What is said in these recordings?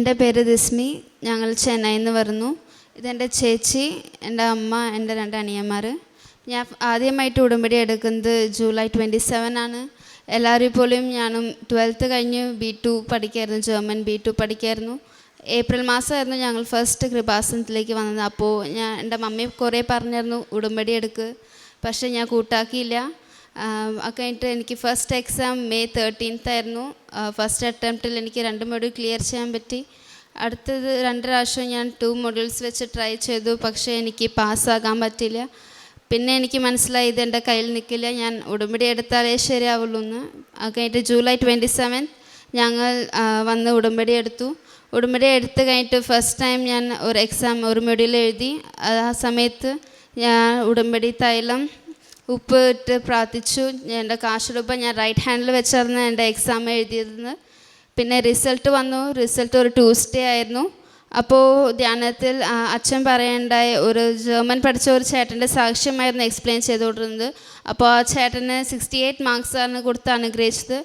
എന്റെ പേര് ദിസ്മി ഞങ്ങൾ ചെന്നൈയിൽ നിന്ന് വരുന്നു. ഇതെന്റെ ചേച്ചി എന്റെ അമ്മ എന്റെ രണ്ട് അനിയന്മാർ. ഞാൻ ആദ്യമായിട്ട് ഉടമ്പടി എടുക്കുന്നത് ജൂലൈ ട്വന്റി സെവൻ ആണ്. എല്ലാവരും പോലും ഞാനും ട്വൽത്ത് കഴിഞ്ഞ് ബി ടു പഠിക്കായിരുന്നു ജർമ്മൻ ബി ടു പഠിക്കായിരുന്നു. ഏപ്രിൽ മാസമായിരുന്നു ഞങ്ങൾ ഫസ്റ്റ് കൃപാസനത്തിലേക്ക് വന്നത്. അപ്പോൾ ഞാൻ എന്റെ മമ്മി കുറേ പറഞ്ഞിരുന്നു ഉടമ്പടി എടുക്ക്. പക്ഷേ ഞാൻ കൂട്ടാക്കിയില്ല. അത് കഴിഞ്ഞിട്ട് എനിക്ക് ഫസ്റ്റ് എക്സാം മെയ് തേർട്ടീൻത്ത് ആയിരുന്നു. ഫസ്റ്റ് അറ്റംപ്റ്റിൽ എനിക്ക് രണ്ട് മൊഡ്യൂൾ ക്ലിയർ ചെയ്യാൻ പറ്റി. അടുത്തത് രണ്ട് പ്രാവശ്യം ഞാൻ ടു മൊഡ്യൂൾസ് വെച്ച് ട്രൈ ചെയ്തു പക്ഷേ എനിക്ക് പാസ്സാകാൻ പറ്റില്ല. പിന്നെ എനിക്ക് മനസ്സിലായി ഇത് എന്റെ കയ്യിൽ നിൽക്കില്ല ഞാൻ ഉടുമ്പടി എടുത്താലേ ശരിയാവുള്ളൂ എന്ന് അത് കഴിഞ്ഞിട്ട് ജൂലൈ ട്വന്റി സെവൻ ഞങ്ങൾ വന്ന് ഉടമ്പടി എടുത്തു. ഉടുമ്പടി എടുത്ത് കഴിഞ്ഞിട്ട് ഫസ്റ്റ് ടൈം ഞാൻ ഒരു എക്സാം ഒരു മൊഡ്യൂൾ എഴുതി. ആ സമയത്ത് ഞാൻ ഉടുമ്പടി തൈലം ഉപ്പ് ഇട്ട് പ്രാർത്ഥിച്ചു. എന്റെ കാശുടുപ്പം ഞാൻ റൈറ്റ് ഹാൻഡിൽ വെച്ചായിരുന്നു എന്റെ എക്സാം എഴുതിയിരുന്നത്. പിന്നെ റിസൾട്ട് വന്നു. റിസൾട്ട് ഒരു ട്യൂസ്ഡേ ആയിരുന്നു. അപ്പോൾ ധ്യാനത്തിൽ അച്ഛൻ പറയേണ്ടായ ഒരു ജർമ്മൻ പഠിച്ച ഒരു ചേട്ടന്റെ സാക്ഷ്യമായിരുന്നു എക്സ്പ്ലെയിൻ ചെയ്തുകൊണ്ടിരുന്നത്. അപ്പോൾ ആ ചേട്ടന് സിക്സ്റ്റി എയ്റ്റ് മാർക്സാണ് കൊടുത്ത് അനുഗ്രഹിച്ചത്.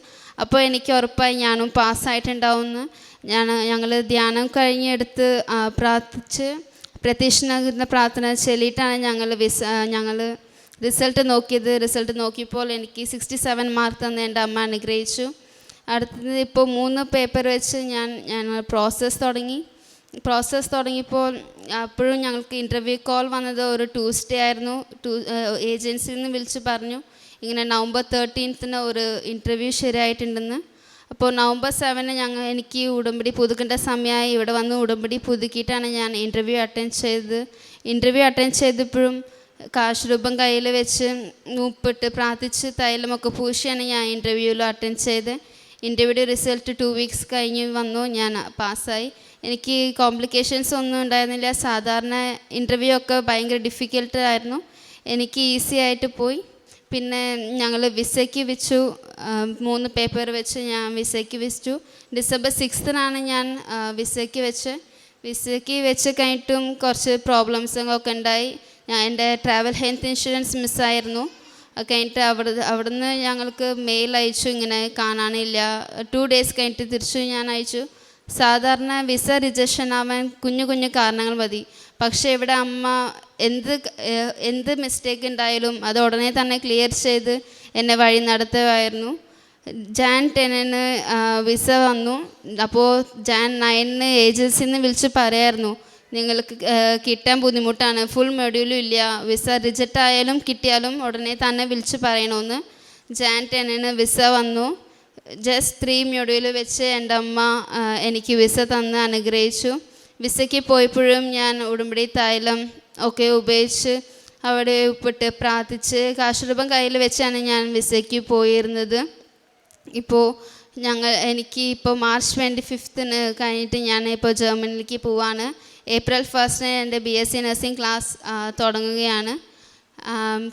അപ്പോൾ എനിക്ക് ഉറപ്പായി ഞാനും പാസ്സായിട്ടുണ്ടാവുമെന്ന് ഞാൻ ഞങ്ങൾ ധ്യാനം കഴിഞ്ഞെടുത്ത് പ്രാർത്ഥിച്ച് പ്രത്യക്ഷനാകുന്ന പ്രാർത്ഥന ചൊല്ലിയിട്ടാണ് ഞങ്ങൾ വിസ ഞങ്ങൾ റിസൾട്ട് നോക്കിയത് റിസൾട്ട് നോക്കിയപ്പോൾ എനിക്ക് സിക്സ്റ്റി സെവൻ മാർക്ക് തന്ന് എന്റെ അമ്മ അനുഗ്രഹിച്ചു. അടുത്തത് ഇപ്പോൾ മൂന്ന് പേപ്പർ വെച്ച് ഞാൻ ഞാൻ പ്രോസസ്സ് തുടങ്ങി. പ്രോസസ്സ് തുടങ്ങിയപ്പോൾ അപ്പോഴും ഞങ്ങൾക്ക് ഇന്റർവ്യൂ കോൾ വന്നത് ഒരു ട്യൂസ്ഡേ ആയിരുന്നു. ടൂ ഏജൻസിയിൽ നിന്ന് വിളിച്ച് പറഞ്ഞു. ഇങ്ങനെ നവംബർ തേർട്ടീൻത്തിന് ഒരു ഇന്റർവ്യൂ ശരിയായിട്ടുണ്ടെന്ന്. അപ്പോൾ നവംബർ സെവന് ഞങ്ങൾ എനിക്ക് ഉടമ്പടി പുതുക്കേണ്ട സമയമായി. ഇവിടെ വന്ന് ഉടമ്പടി പുതുക്കിയിട്ടാണ് ഞാൻ ഇന്റർവ്യൂ അറ്റൻഡ് ചെയ്തത്. ഇന്റർവ്യൂ അറ്റൻഡ് ചെയ്തപ്പോഴും കാശ് രൂപം കയ്യിൽ വെച്ച് ഉപ്പിട്ട് പ്രാർത്ഥിച്ച് തൈലമൊക്കെ പൂശിയാണ് ഞാൻ ഇന്റർവ്യൂവിൽ അറ്റൻഡ് ചെയ്ത്. ഇന്റർവ്യൂടെ റിസൾട്ട് ടു വീക്സ് കഴിഞ്ഞ് വന്നു ഞാൻ പാസ്സായി. എനിക്ക് കോംപ്ലിക്കേഷൻസ് ഒന്നും ഉണ്ടായിരുന്നില്ല. സാധാരണ ഇന്റർവ്യൂ ഒക്കെ ഭയങ്കര ഡിഫിക്കൽട്ട് ആയിരുന്നു. എനിക്ക് ഈസി ആയിട്ട് പോയി. പിന്നെ ഞങ്ങൾ വിസയ്ക്ക് വെച്ചു. മൂന്ന് പേപ്പർ വെച്ച് ഞാൻ വിസയ്ക്ക് വെച്ചു. ഡിസംബർ സിക്സ്തിനാണ് ഞാൻ വിസയ്ക്ക് വെച്ച് വിസയ്ക്ക് വെച്ച് കഴിഞ്ഞിട്ടും കുറച്ച് പ്രോബ്ലംസും ഒക്കെ ഉണ്ടായി. ഞാൻ എന്റെ ട്രാവൽ ഹെൽത്ത് ഇൻഷുറൻസ് മിസ്സായിരുന്നു അത് കഴിഞ്ഞിട്ട് അവിടെ അവിടുന്ന് ഞങ്ങൾക്ക് മെയിൽ അയച്ചു ഇങ്ങനെ കാണാനില്ല. ടു ഡേയ്സ് കഴിഞ്ഞിട്ട് തിരിച്ചു ഞാൻ അയച്ചു. സാധാരണ വിസ റിജക്ഷൻ ആവാൻ കുഞ്ഞു കുഞ്ഞു കാരണങ്ങൾ മതി. പക്ഷേ ഇവിടെ അമ്മ എന്ത് എന്ത് മിസ്റ്റേക്ക് ഉണ്ടായാലും അത് ഉടനെ തന്നെ ക്ലിയർ ചെയ്ത് എന്നെ വഴി നടത്തുമായിരുന്നു. ജാൻ ടെന്നിന് വിസ വന്നു. അപ്പോൾ ജാൻ നയനിന് ഏജൻസിന്ന് വിളിച്ച് പറയായിരുന്നു. നിങ്ങൾക്ക് കിട്ടാൻ ബുദ്ധിമുട്ടാണ്. ഫുൾ മൊഡ്യൂളും ഇല്ല. വിസ റിജക്റ്റ് ആയാലും കിട്ടിയാലും ഉടനെ തന്നെ വിളിച്ച് പറയണമെന്ന് ജാൻ ടെന്നിന് വിസ വന്നു. ജസ്റ്റ് ത്രീ മൊഡ്യൂൾ വെച്ച് എന്റെ അമ്മ എനിക്ക് വിസ തന്ന് അനുഗ്രഹിച്ചു. വിസയ്ക്ക് പോയപ്പോഴും ഞാൻ ഉടുമ്പടി തൈലം ഒക്കെ ഉപയോഗിച്ച് അവിടെ ഉപ്പിട്ട് പ്രാർത്ഥിച്ച് കാശുരൂപം കയ്യിൽ വെച്ചാണ് ഞാൻ വിസയ്ക്ക് പോയിരുന്നത്. ഇപ്പോൾ ഞങ്ങൾ എനിക്ക് ഇപ്പോൾ മാർച്ച് ട്വന്റി ഫിഫ്ത്തിന് കഴിഞ്ഞിട്ട് ഞാൻ ഇപ്പോൾ ജർമ്മനിലേക്ക് പോവാണ്. ഏപ്രിൽ ഫസ്റ്റിന് എന്റെ B S C nursing class തുടങ്ങുകയാണ്.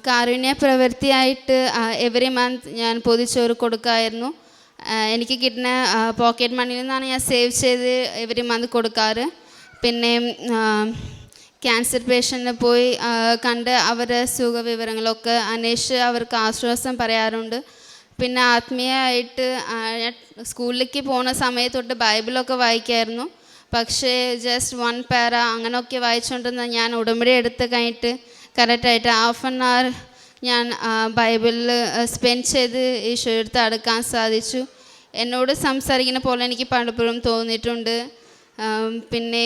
കാരുണ്യ പ്രവൃത്തിയായിട്ട് എവറി മന്ത് ഞാൻ പൊതിച്ചോറ് കൊടുക്കായിരുന്നു. എനിക്ക് കിട്ടുന്ന പോക്കറ്റ് മണിയിൽ നിന്നാണ് ഞാൻ സേവ് ചെയ്ത് എവറി മന്ത് കൊടുക്കാറ്. പിന്നെ ക്യാൻസർ പേഷ്യന്റിനെ പോയി കണ്ട് അവരുടെ സുഖവിവരങ്ങളൊക്കെ അന്വേഷിച്ച് അവർക്ക് ആശ്വാസം പറയാറുണ്ട്. പിന്നെ ആത്മീയമായിട്ട് സ്കൂളിലേക്ക് പോകുന്ന സമയത്തൊട്ട് ബൈബിളൊക്കെ വായിക്കായിരുന്നു. പക്ഷേ ജസ്റ്റ് വൺ പാര അങ്ങനെയൊക്കെ വായിച്ചുകൊണ്ടിരുന്ന ഞാൻ ഉടമ്പടി എടുത്ത് കഴിഞ്ഞിട്ട് കറക്റ്റായിട്ട് ഹാഫ് ആൻ അവർ ഞാൻ ബൈബിളിൽ സ്പെൻഡ് ചെയ്ത് ഈശോയെടുത്ത് അടുക്കാൻ സാധിച്ചു. എന്നോട് സംസാരിക്കുന്ന പോലെ എനിക്ക് പലപ്പോഴും തോന്നിയിട്ടുണ്ട്. പിന്നെ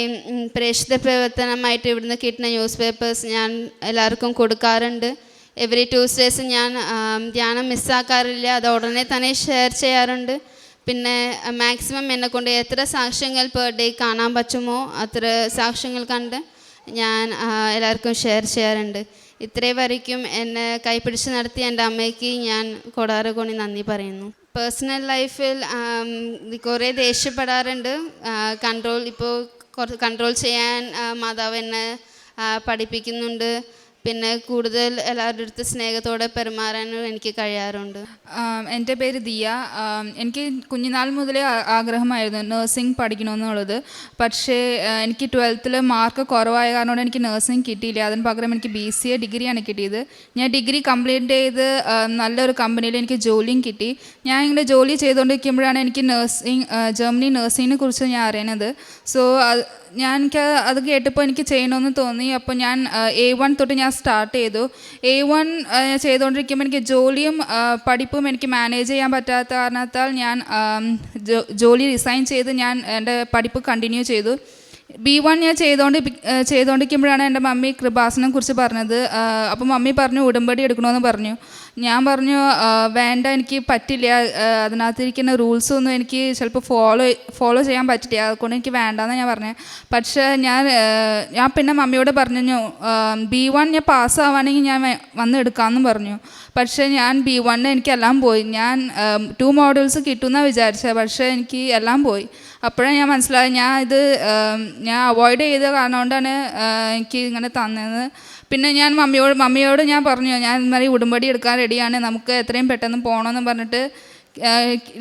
പ്രേക്ഷിത പ്രവർത്തനമായിട്ട് ഇവിടുന്ന് കിട്ടുന്ന ന്യൂസ് പേപ്പേഴ്സ് ഞാൻ എല്ലാവർക്കും കൊടുക്കാറുണ്ട്. എവറി ട്യൂസ്ഡേസ് ഞാൻ ധ്യാനം മിസ്സാക്കാറില്ല അത് ഉടനെ തന്നെ ഷെയർ ചെയ്യാറുണ്ട്. പിന്നെ മാക്സിമം എന്നെ കൊണ്ട് എത്ര സാക്ഷ്യങ്ങൾ പെർ ഡേ കാണാൻ പറ്റുമോ അത്ര സാക്ഷ്യങ്ങൾ കണ്ട് ഞാൻ എല്ലാവർക്കും ഷെയർ ചെയ്യാറുണ്ട്. ഇത്രേ വരയ്ക്കും. എന്നെ കൈപിടിച്ച് നടത്തിയ എന്റെ അമ്മയ്ക്ക് ഞാൻ കൊടാറ് കൊണി നന്ദി പറയുന്നു. പേഴ്സണൽ ലൈഫിൽ കുറേ ദേഷ്യപ്പെടാറുണ്ട്. കൺട്രോൾ ഇപ്പോൾ കൺട്രോൾ ചെയ്യാൻ മാതാവ് എന്നെ പഠിപ്പിക്കുന്നുണ്ട്. പിന്നെ കൂടുതൽ എല്ലാവരുടെ അടുത്ത് സ്നേഹത്തോടെ പെരുമാറാനും എനിക്ക് കഴിയാറുണ്ട്. എന്റെ പേര് ദിയ. എനിക്ക് കുഞ്ഞുനാൾ മുതലേ ആഗ്രഹമായിരുന്നു നഴ്സിംഗ് പഠിക്കണമെന്നുള്ളത്. പക്ഷേ എനിക്ക് ട്വൽത്തിൽ മാർക്ക് കുറവായ കാരണം എനിക്ക് നഴ്സിംഗ് കിട്ടിയില്ല. അതിന് പകരം എനിക്ക് ബി സി എ ഡിഗ്രിയാണ് കിട്ടിയത്. ഞാൻ ഡിഗ്രി കംപ്ലീറ്റ് ചെയ്ത് നല്ലൊരു കമ്പനിയിൽ എനിക്ക് ജോലിയും കിട്ടി. ഞാൻ ഇങ്ങനെ ജോലി ചെയ്തുകൊണ്ടിരിക്കുമ്പോഴാണ് എനിക്ക് നഴ്സിംഗ് ജർമ്മനി നഴ്സിങ്ങിനെ കുറിച്ച് ഞാൻ അറിയണത്. സോ ഞാൻ എനിക്ക് അത് കേട്ടപ്പോൾ എനിക്ക് ചെയ്യണമെന്ന് തോന്നി. അപ്പോൾ ഞാൻ എ വൺ തൊട്ട് ഞാൻ സ്റ്റാർട്ട് ചെയ്തു. എ വൺ ചെയ്തുകൊണ്ടിരിക്കുമ്പോൾ എനിക്ക് ജോലിയും പഠിപ്പും എനിക്ക് മാനേജ് ചെയ്യാൻ പറ്റാത്ത കാരണത്താൽ ഞാൻ ജോലി റിസൈൻ ചെയ്ത് ഞാൻ എന്റെ പഠിപ്പ് കണ്ടിന്യൂ ചെയ്തു. ബി വൺ ഞാൻ ചെയ്തുകൊണ്ട് ചെയ്തുകൊണ്ടിരിക്കുമ്പോഴാണ് എന്റെ മമ്മി കൃപാസനം കുറിച്ച് പറഞ്ഞത്. അപ്പോൾ മമ്മി പറഞ്ഞു ഉടമ്പടി എടുക്കണമെന്ന് പറഞ്ഞു. ഞാൻ പറഞ്ഞു വേണ്ട എനിക്ക് പറ്റില്ല. അതിനകത്തിരിക്കുന്ന റൂൾസ് ഒന്നും എനിക്ക് ചിലപ്പോൾ ഫോളോ ഫോളോ ചെയ്യാൻ പറ്റില്ല. അതുകൊണ്ട് എനിക്ക് വേണ്ടെന്ന് ഞാൻ പറഞ്ഞു. പക്ഷേ ഞാൻ ഞാൻ പിന്നെ മമ്മിയോട് പറഞ്ഞു ബി വൺ ഞാൻ പാസ്സാവുകയാണെങ്കിൽ ഞാൻ വന്ന് എടുക്കാമെന്ന് പറഞ്ഞു. പക്ഷേ ഞാൻ ബി വണ്ണിന് എനിക്കെല്ലാം പോയി. ഞാൻ ടു മോഡൽസ് കിട്ടുമെന്നാണ് വിചാരിച്ചത് പക്ഷേ എനിക്ക് എല്ലാം പോയി. അപ്പോഴാണ് ഞാൻ മനസ്സിലായത് ഞാൻ ഇത് ഞാൻ അവോയ്ഡ് ചെയ്ത കാരണം കൊണ്ടാണ് എനിക്ക് ഇങ്ങനെ തന്നത് പിന്നെ ഞാൻ മമ്മിയോട് മമ്മിയോട് ഞാൻ പറഞ്ഞു ഞാൻ ഇന്നലെ ഉടുമ്പടി എടുക്കാൻ റെഡിയാണ് നമുക്ക് എത്രയും പെട്ടെന്ന് പോകണമെന്ന് പറഞ്ഞിട്ട്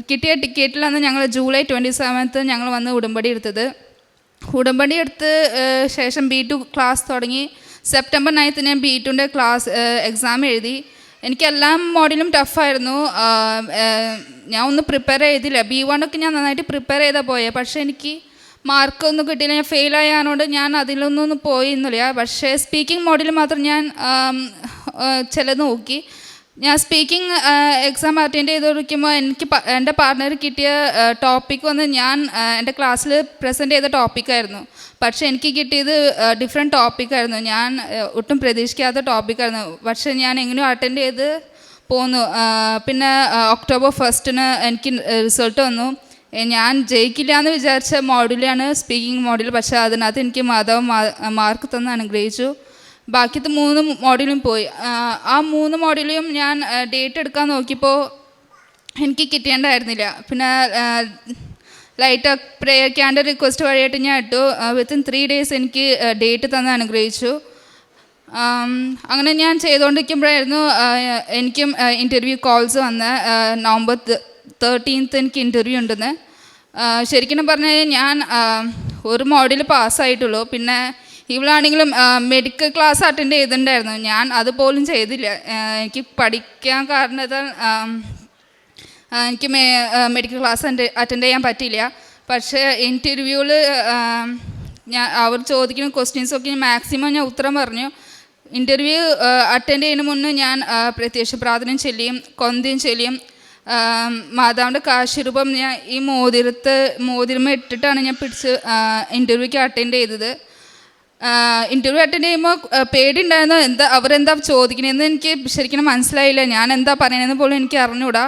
കിട്ടിയ ടിക്കറ്റിലാണ് ഞങ്ങൾ ജൂലൈ ട്വന്റി സെവൻത്ത് ഞങ്ങൾ വന്ന് ഉടുമ്പടി എടുത്തത്. ഉടമ്പടി എടുത്ത് ശേഷം ബി ടു ക്ലാസ് തുടങ്ങി. സെപ്റ്റംബർ നയൻത്ത് ഞാൻ ബി ടുന്റെ ക്ലാസ് എക്സാം എഴുതി. എനിക്ക് എല്ലാ മോഡലും ടഫായിരുന്നു ഞാൻ ഒന്ന് പ്രിപ്പയർ ചെയ്തില്ല. ബി വണ്ണൊക്കെ ഞാൻ നന്നായിട്ട് പ്രിപ്പയർ ചെയ്താൽ പോയേ. പക്ഷേ എനിക്ക് മാർക്കൊന്നും കിട്ടിയില്ല. ഞാൻ ഫെയിൽ ആയതുകൊണ്ട് ഞാൻ അതിലൊന്നും പോയിരുന്നില്ല. പക്ഷേ സ്പീക്കിംഗ് മോഡിൽ മാത്രം ഞാൻ ചില നോക്കി. ഞാൻ സ്പീക്കിംഗ് എക്സാം അറ്റൻഡ് ചെയ്തിരിക്കുമ്പോൾ എനിക്ക് എന്റെ പാർട്ട്ണർ കിട്ടിയ ടോപ്പിക് വന്ന് ഞാൻ എന്റെ ക്ലാസ്സിൽ പ്രസന്റ് ചെയ്ത ടോപ്പിക്കായിരുന്നു പക്ഷേ എനിക്ക് കിട്ടിയത് ഡിഫറെന്റ് ടോപ്പിക്കായിരുന്നു ഞാൻ ഒട്ടും പ്രതീക്ഷിക്കാത്ത ടോപ്പിക്കായിരുന്നു പക്ഷേ ഞാൻ എങ്ങനെയോ അറ്റൻഡ് ചെയ്ത് പോന്നു. പിന്നെ ഒക്ടോബർ ഫസ്റ്റിന് എനിക്ക് റിസൾട്ട് വന്നു. ഞാൻ ജയിക്കില്ല എന്ന് വിചാരിച്ച മോഡലാണ് സ്പീക്കിംഗ് മോഡ്യൂൾ പക്ഷേ അതിനകത്ത് എനിക്ക് മാധവ് മാർക്ക് തന്ന് അനുഗ്രഹിച്ചു. ബാക്കിത്തെ മൂന്ന് മോഡ്യൂളും പോയി. ആ, മൂന്ന് മോഡലും ഞാൻ ഡേറ്റ് എടുക്കാൻ നോക്കിയപ്പോൾ എനിക്ക് കിട്ടേണ്ടായിരുന്നില്ല പിന്നെ ലൈറ്റ് പ്രേയർ ക്യാൻഡർ റിക്വസ്റ്റ് വഴിയായിട്ട് ഞാൻ ഇട്ടു. വിത്തിൻ ത്രീ ഡേയ്സ് എനിക്ക് ഡേറ്റ് തന്ന് അനുഗ്രഹിച്ചു. അങ്ങനെ ഞാൻ ചെയ്തുകൊണ്ടിരിക്കുമ്പോഴായിരുന്നു എനിക്കും ഇന്റർവ്യൂ കോൾസ് വന്ന്. നവംബർ തേർട്ടീൻത്ത് എനിക്ക് ഇന്റർവ്യൂ ഉണ്ടെന്ന്. ശരിക്കും പറഞ്ഞു കഴിഞ്ഞാൽ ഞാൻ ഒരു മോഡിൽ പാസ്സായിട്ടുള്ളൂ പിന്നെ ഇവളാണെങ്കിലും മെഡിക്കൽ ക്ലാസ് അറ്റൻഡ് ചെയ്തിട്ടുണ്ടായിരുന്നു. ഞാൻ അതുപോലും ചെയ്തില്ല. എനിക്ക് പഠിക്കാൻ കാരണത്താൽ എനിക്ക് മെഡിക്കൽ ക്ലാസ് അറ്റൻഡ് ചെയ്യാൻ പറ്റിയില്ല. പക്ഷേ ഇന്റർവ്യൂവിൽ ഞാൻ അവർ ചോദിക്കുന്ന ക്വസ്റ്റ്യൻസൊക്കെ മാക്സിമം ഞാൻ ഉത്തരം പറഞ്ഞു. ഇന്റർവ്യൂ അറ്റൻഡ് ചെയ്യുന്ന മുന്നേ ഞാൻ പ്രത്യക്ഷ പ്രാർത്ഥനയും ചൊല്ലിയും കൊന്തിയും ചൊല്ലിയും മാതാവിന്റെ കാശിരൂപം ഞാൻ ഈ മോതിരത്ത് മോതിരമ ഇട്ടിട്ടാണ് ഞാൻ പിടിച്ച് ഇന്റർവ്യൂക്ക് അറ്റൻഡ് ചെയ്തത്. ഇന്റർവ്യൂ അറ്റൻഡ് ചെയ്യുമ്പോൾ പേടി ഉണ്ടായിരുന്നു എന്താ അവരെന്താ ചോദിക്കണതെന്ന് എനിക്ക് ശരിക്കും മനസ്സിലായില്ല. ഞാൻ എന്താ പറയണതെന്ന് പോലും എനിക്ക് അറിഞ്ഞൂടാ.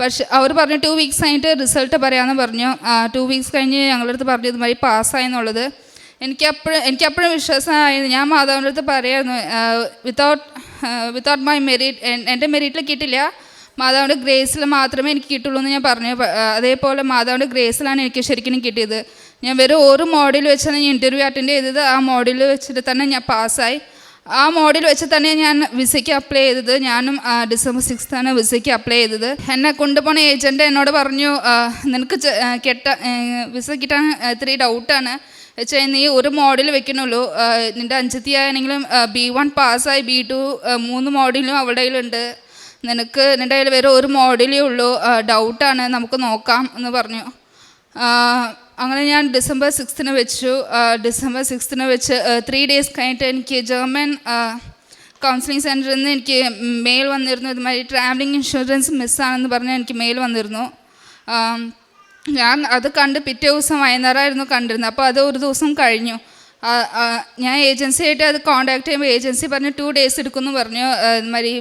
പക്ഷെ അവർ പറഞ്ഞു ടു വീക്സ് കഴിഞ്ഞിട്ട് റിസൾട്ട് പറയാമെന്ന് പറഞ്ഞു. ടു വീക്സ് കഴിഞ്ഞ് ഞങ്ങളുടെ അടുത്ത് പറഞ്ഞു ഇതുമായി പാസ്സായെന്നുള്ളത് എനിക്ക് അപ്പോഴും എനിക്ക് അപ്പോഴും വിശ്വാസമായിരുന്നു. ഞാൻ മാതാവിന്റെ അടുത്ത് പറയായിരുന്നു വിത്തൗട്ട് വിത്തൗട്ട് മൈ മെറിറ്റ് എന്റെ മെറിറ്റിൽ കിട്ടില്ല. മാതാവിന്റെ ഗ്രേസിൽ മാത്രമേ എനിക്ക് കിട്ടുള്ളൂ എന്ന് ഞാൻ പറഞ്ഞു. അതേപോലെ മാതാവിന്റെ ഗ്രേസിലാണ് എനിക്ക് ശരിക്കും കിട്ടിയത്. ഞാൻ വെറും ഒരു മോഡിൽ വെച്ചാണ് ഞാൻ ഇന്റർവ്യൂ അറ്റൻഡ് ചെയ്തത്. ആ മോഡിൽ വെച്ചിട്ട് തന്നെ ഞാൻ പാസ്സായി. ആ മോഡിൽ വെച്ച് തന്നെ ഞാൻ വിസയ്ക്ക് അപ്ലൈ ചെയ്തത്. ഞാനും ഡിസംബർ സിക്സ്ത്താണ് വിസയ്ക്ക് അപ്ലൈ ചെയ്തത്. എന്നെ കൊണ്ടുപോണ ഏജന്റ് എന്നോട് പറഞ്ഞു നിനക്ക് കെട്ട വിസ കിട്ടാൻ ഇത്തിരി ഡൗട്ടാണ് വെച്ചാൽ നീ ഒരു മോഡിൽ വെക്കണുള്ളൂ. നിന്റെ അഞ്ചത്തി ആണെങ്കിലും ബി വൺ പാസ്സായി ബി ടു മൂന്ന് മോഡിലും അവളുടെ നിനക്ക് നിന്റെ കയ്യിൽ വേറെ ഒരു മോഡലേ ഉള്ളൂ ഡൗട്ടാണ് നമുക്ക് നോക്കാം എന്ന് പറഞ്ഞു. അങ്ങനെ ഞാൻ ഡിസംബർ സിക്സ്തിന് വെച്ചു. ഡിസംബർ സിക്സ്തിന് വെച്ച് ത്രീ ഡേയ്സ് കഴിഞ്ഞിട്ട് എനിക്ക് ജർമ്മൻ കൗൺസിലിംഗ് സെന്ററിൽ നിന്ന് എനിക്ക് മെയിൽ വന്നിരുന്നു. ഇതുമാതിരി ട്രാവലിംഗ് ഇൻഷുറൻസ് മിസ്സാണെന്ന് പറഞ്ഞ് എനിക്ക് മെയിൽ വന്നിരുന്നു. ഞാൻ അത് കണ്ട് പിറ്റേ ദിവസം വൈകുന്നേരമായിരുന്നു കണ്ടിരുന്നത്. അപ്പോൾ അത് ഒരു ദിവസം കഴിഞ്ഞു. ഞാൻ ഏജൻസിയായിട്ട് അത് കോൺടാക്ട് ചെയ്യുമ്പോൾ ഏജൻസി പറഞ്ഞു ടു ഡേയ്സ് എടുക്കുമെന്ന് പറഞ്ഞു. ഇതുമാതിരി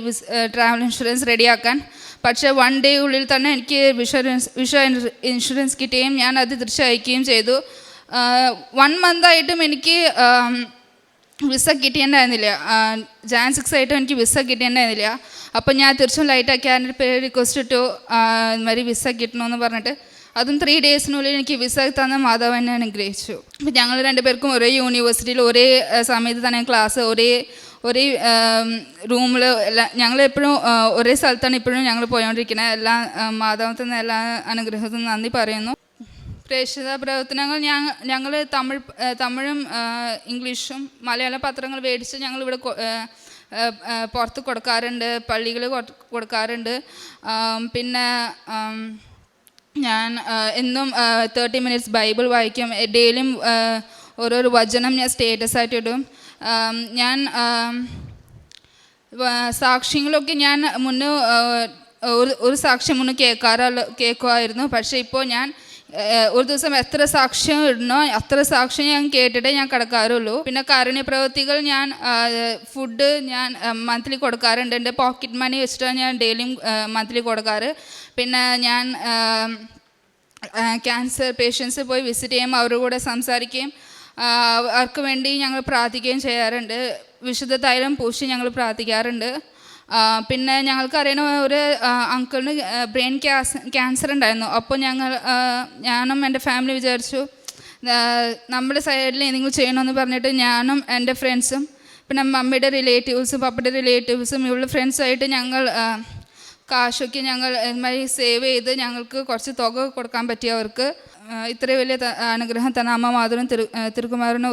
ട്രാവൽ ഇൻഷുറൻസ് റെഡിയാക്കാൻ പക്ഷേ വൺ ഡേ ഉള്ളിൽ തന്നെ എനിക്ക് വിഷുറൻസ് വിഷ ഇൻഷുറൻസ് കിട്ടുകയും ഞാൻ അത് തിരിച്ചയക്കുകയും ചെയ്തു. വൺ മന്തായിട്ടും എനിക്ക് വിസ കിട്ടിയിട്ടുണ്ടായിരുന്നില്ല. ജാൻ സിക്സ് ആയിട്ടും എനിക്ക് വിസ കിട്ടിയിട്ടുണ്ടായിരുന്നില്ല. അപ്പോൾ ഞാൻ തീർച്ചയായും ലൈറ്റ് അക്കാന്റെ പേര് റിക്വസ്റ്റ് ഇട്ടു. ഇതുമാതിരി വിസ കിട്ടണമെന്ന് പറഞ്ഞിട്ട്. അതും ത്രീ ഡേയ്സിനുള്ളിൽ എനിക്ക് വിസ തന്ന മാധവൻ എന്നെ അനുഗ്രഹിച്ചു. അപ്പം ഞങ്ങൾ രണ്ടുപേർക്കും ഒരേ യൂണിവേഴ്സിറ്റിയിൽ ഒരേ സമയത്ത് തന്നെ ക്ലാസ് ഒരേ ഒരേ റൂമിൽ എല്ലാ ഞങ്ങൾ എപ്പോഴും ഒരേ സ്ഥലത്താണ് ഇപ്പോഴും ഞങ്ങൾ പോയോണ്ടിരിക്കുന്നത് എല്ലാ മാതാവത്തിൽ നിന്ന് എല്ലാ അനുഗ്രഹത്തിനും നന്ദി പറയുന്നു. പ്രേക്ഷിത പ്രവർത്തനങ്ങൾ ഞങ്ങൾ തമിഴ് തമിഴും ഇംഗ്ലീഷും മലയാള പത്രങ്ങൾ മേടിച്ച് ആ, പുറത്ത് കൊടുക്കാറുണ്ട് പള്ളികൾ കൊടുക്കാറുണ്ട്. പിന്നെ ഞാൻ എന്നും തേർട്ടി മിനിറ്റ്സ് ബൈബിൾ വായിക്കും. ഡെയിലിയും ഓരോരോ വചനം ഞാൻ സ്റ്റേറ്റസ് ആയിട്ട് ഇടും. ഞാൻ സാക്ഷ്യങ്ങളൊക്കെ ഞാൻ മുന്നേ ഒരു ഒരു സാക്ഷ്യം മുന്നേ കേൾക്കാറുള്ള കേൾക്കുമായിരുന്നു. പക്ഷേ ഇപ്പോൾ ഞാൻ ഒരു ദിവസം എത്ര സാക്ഷ്യം ഇടണോ അത്ര സാക്ഷ്യം ഞാൻ കേട്ടിട്ടേ ഞാൻ കിടക്കാറുള്ളൂ. പിന്നെ കാരുണ്യ പ്രവൃത്തികൾ ഞാൻ ഫുഡ് ഞാൻ മന്ത്ലി കൊടുക്കാറുണ്ട്. എന്റെ പോക്കറ്റ് മണി വെച്ചിട്ടാണ് ഞാൻ ഡെയിലിയും മന്ത്ലി കൊടുക്കാറ്. പിന്നെ ഞാൻ ക്യാൻസർ പേഷ്യൻസ് പോയി വിസിറ്റ് ചെയ്യും അവരുടെ കൂടെ സംസാരിക്കുകയും അവർക്ക് വേണ്ടി ഞങ്ങൾ പ്രാർത്ഥിക്കുകയും ചെയ്യാറുണ്ട്. വിശുദ്ധ തൈലം പൂശി ഞങ്ങൾ പ്രാർത്ഥിക്കാറുണ്ട്. പിന്നെ ഞങ്ങൾക്കറിയണ ഒരു അങ്കിളിന് ബ്രെയിൻ ക്യാസ് ക്യാൻസർ ഉണ്ടായിരുന്നു. അപ്പോൾ ഞങ്ങൾ ഞാനും എന്റെ ഫാമിലി വിചാരിച്ചു നമ്മുടെ സൈഡിൽ എന്തെങ്കിലും ചെയ്യണമെന്ന് പറഞ്ഞിട്ട് ഞാനും എന്റെ ഫ്രണ്ട്സും പിന്നെ മമ്മിയുടെ റിലേറ്റീവ്സും പപ്പയുടെ റിലേറ്റീവ്സും ഇവളുടെ ഫ്രണ്ട്സായിട്ട് ഞങ്ങൾ കാശൊക്കെ ഞങ്ങൾ ഇതുമാതിരി സേവ് ചെയ്ത് ഞങ്ങൾക്ക് കുറച്ച് തുക കൊടുക്കാൻ പറ്റിയവർക്ക് ഇത്ര വലിയ അനുഗ്രഹം തന്ന അമ്മ മാധുരം തിരു ആ,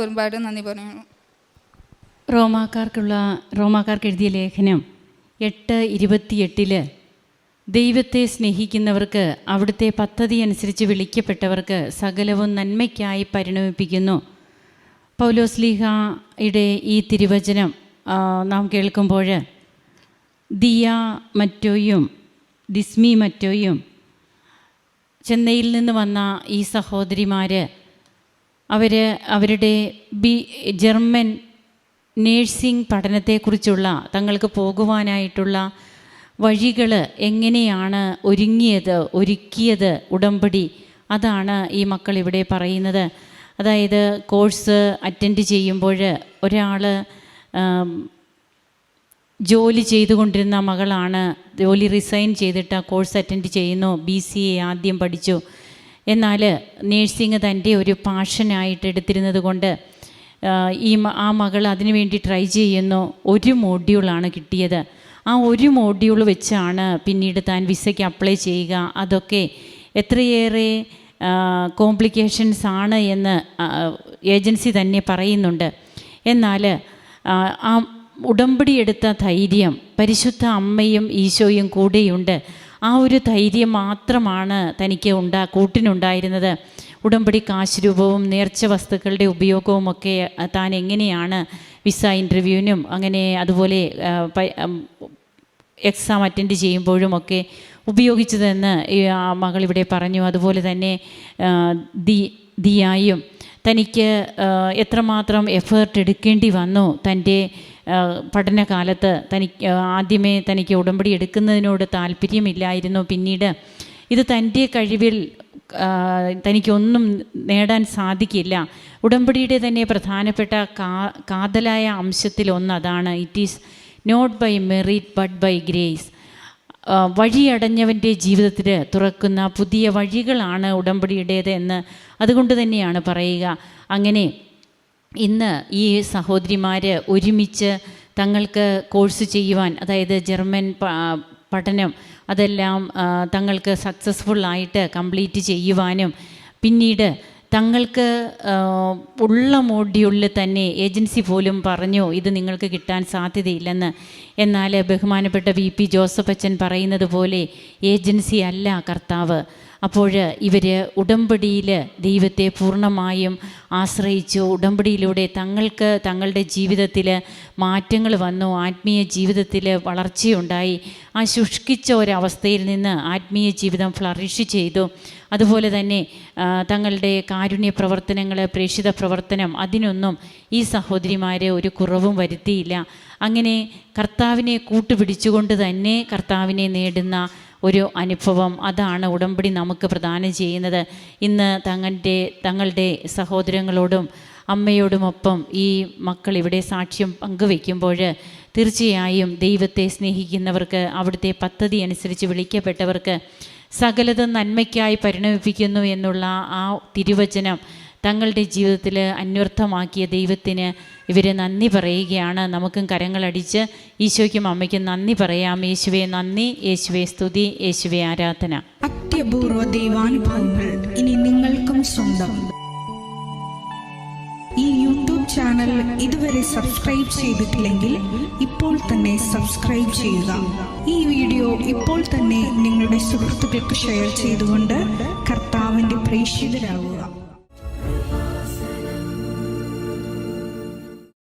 ഒരുപാട് നന്ദി പറയുന്നു. റോമാക്കാർക്കുള്ള റോമാക്കാർക്ക് എഴുതിയ ലേഖനം എട്ട് ഇരുപത്തിയെട്ടിൽ ദൈവത്തെ സ്നേഹിക്കുന്നവർക്ക് അവിടുത്തെ പദ്ധതി അനുസരിച്ച് വിളിക്കപ്പെട്ടവർക്ക് സകലവും നന്മയ്ക്കായി പരിണമിപ്പിക്കുന്നു. പൗലോസ്ലീഹയുടെ ഈ തിരുവചനം നാം കേൾക്കുമ്പോൾ ദിയ മറ്റോയും ദിസ്മി മറ്റോയും ചെന്നൈയിൽ നിന്ന് വന്ന ഈ സഹോദരിമാർ അവർ അവരുടെ ബി ജർമ്മൻ നേഴ്സിംഗ് പഠനത്തെക്കുറിച്ചുള്ള തങ്ങൾക്ക് പോകുവാനായിട്ടുള്ള വഴികൾ എങ്ങനെയാണ് ഒരുങ്ങിയത് ഒരുക്കിയത് ഉടമ്പടി അതാണ് ഈ മക്കൾ ഇവിടെ പറയുന്നത്. അതായത് കോഴ്സ് അറ്റൻഡ് ചെയ്യുമ്പോൾ ഒരാൾ ജോലി ചെയ്തുകൊണ്ടിരുന്ന മകളാണ് ജോലി റിസൈൻ ചെയ്തിട്ട് ആ കോഴ്സ് അറ്റൻഡ് ചെയ്യുന്നു ബി സി എ ആദ്യം പഠിച്ചു. എന്നാൽ നേഴ്സിംഗ് തന്റെ ഒരു പാഷനായിട്ട് എടുത്തിരുന്നത് കൊണ്ട് ഈ ആ മകൾ അതിനു വേണ്ടി ട്രൈ ചെയ്യുന്നു. ഒരു മോഡ്യൂളാണ് കിട്ടിയത്. ആ ഒരു മോഡ്യൂൾ വെച്ചാണ് പിന്നീട് താൻ വിസയ്ക്ക് അപ്ലൈ ചെയ്യുക. അതൊക്കെ എത്രയേറെ കോംപ്ലിക്കേഷൻസ് ആണ് എന്ന് ഏജൻസി തന്നെ പറയുന്നുണ്ട്. എന്നാൽ ആ, ഉടമ്പടി എടുത്ത ധൈര്യം പരിശുദ്ധ അമ്മയും ഈശോയും കൂടെയുണ്ട്. ആ ഒരു ധൈര്യം മാത്രമാണ് തനിക്ക് ഉണ്ടാ കൂട്ടിനുണ്ടായിരുന്നത്. ഉടമ്പടി കാശ് രൂപവും നേർച്ച വസ്തുക്കളുടെ ഉപയോഗവും ഒക്കെ താൻ എങ്ങനെയാണ് വിസ ഇന്റർവ്യൂവിനും അങ്ങനെ അതുപോലെ എക്സാം അറ്റൻഡ് ചെയ്യുമ്പോഴും ഒക്കെ ഉപയോഗിച്ചതെന്ന് മകൾ ഇവിടെ പറഞ്ഞു. അതുപോലെ തന്നെ ദി ദിയായും തനിക്ക് എത്രമാത്രം എഫേർട്ട് എടുക്കേണ്ടി വന്നു തന്റെ പഠനകാലത്ത്. തനിക്ക് ആദ്യമേ തനിക്ക് ഉടമ്പടി എടുക്കുന്നതിനോട് താല്പര്യമില്ലായിരുന്നു. പിന്നീട് ഇത് തന്റെ കഴിവിൽ തനിക്കൊന്നും നേടാൻ സാധിക്കില്ല. ഉടമ്പടിയുടെ തന്നെ പ്രധാനപ്പെട്ട കാ കാതലായ അംശത്തിലൊന്ന് അതാണ്. It is not by merit but by grace വഴിയടഞ്ഞവന്റെ ജീവിതത്തിൽ തുറക്കുന്ന പുതിയ വഴികളാണ് ഉടമ്പടിയുടേത് എന്ന് അതുകൊണ്ട് തന്നെയാണ് പറയുക. അങ്ങനെ ഇന്ന് ഈ സഹോദരിമാർ ഒരുമിച്ച് തങ്ങൾക്ക് കോഴ്സ് ചെയ്യുവാൻ അതായത് ജർമ്മൻ പഠനം അതെല്ലാം തങ്ങൾക്ക് സക്സസ്ഫുള്ളായിട്ട് കംപ്ലീറ്റ് ചെയ്യുവാനും പിന്നീട് തങ്ങൾക്ക് ഉള്ള മോഡ്യൂളിൽ തന്നെ ഏജൻസി പോലും പറഞ്ഞു ഇത് നിങ്ങൾക്ക് കിട്ടാൻ സാധ്യതയില്ലെന്ന്. എന്നാൽ ബഹുമാനപ്പെട്ട വി പി ജോസഫ് അച്ഛൻ പറയുന്നത് പോലെ ഏജൻസി അല്ല കർത്താവ്. അപ്പോൾ ഇവർ ഉടമ്പടിയിൽ ദൈവത്തെ പൂർണമായും ആശ്രയിച്ചു. ഉടമ്പടിയിലൂടെ തങ്ങൾക്ക് തങ്ങളുടെ ജീവിതത്തിൽ മാറ്റങ്ങൾ വന്നു. ആത്മീയ ജീവിതത്തിൽ വളർച്ചയുണ്ടായി. ആ ശുഷ്കിച്ച ഒരവസ്ഥയിൽ നിന്ന് ആത്മീയ ജീവിതം ഫ്ലറിഷ് ചെയ്തു. അതുപോലെ തന്നെ തങ്ങളുടെ കാരുണ്യ പ്രവർത്തനങ്ങൾ പ്രേക്ഷിത പ്രവർത്തനം അതിനൊന്നും ഈ സഹോദരിമാരെ ഒരു കുറവും വരുത്തിയില്ല. അങ്ങനെ കർത്താവിനെ കൂട്ടുപിടിച്ചുകൊണ്ട് തന്നെ കർത്താവിനെ നേടുന്ന ഒരു അനുഭവം അതാണ് ഉടമ്പടി നമുക്ക് പ്രദാനം ചെയ്യുന്നത്. ഇന്ന് തങ്ങളുടെ തങ്ങളുടെ സഹോദരങ്ങളോടും അമ്മയോടുമൊപ്പം ഈ മക്കൾ ഇവിടെ സാക്ഷ്യം പങ്കുവെക്കുമ്പോൾ തീർച്ചയായും ദൈവത്തെ സ്നേഹിക്കുന്നവർക്ക് അവിടുത്തെ പദ്ധതി അനുസരിച്ച് വിളിക്കപ്പെട്ടവർക്ക് സകലതും നന്മയ്ക്കായി പരിണമിപ്പിക്കുന്നു എന്നുള്ള ആ തിരുവചനം തങ്ങളുടെ ജീവിതത്തിൽ അന്വർത്ഥമാക്കിയ ദൈവത്തിന് ഇവർ നന്ദി പറയുകയാണ്. നമുക്കും കരങ്ങളടിച്ച് ഈശോയ്ക്കും അമ്മയ്ക്കും നന്ദി പറയാം. യേശുവെ നന്ദി. യേശുവെ സ്തുതി. യേശുവെ ആരാധന. അത്യപൂർവ ദൈവാനുഭവങ്ങൾ ഇനി നിങ്ങൾക്കും സ്വന്തം. ഈ യൂട്യൂബ് ചാനൽ ഇതുവരെ സബ്സ്ക്രൈബ് ചെയ്തിട്ടില്ലെങ്കിൽ ഇപ്പോൾ തന്നെ സബ്സ്ക്രൈബ് ചെയ്യുക. ഈ വീഡിയോ ഇപ്പോൾ തന്നെ നിങ്ങളുടെ സുഹൃത്തുക്കൾക്ക് ഷെയർ ചെയ്തുകൊണ്ട് കർത്താവിന്റെ പ്രേക്ഷിതരാകുക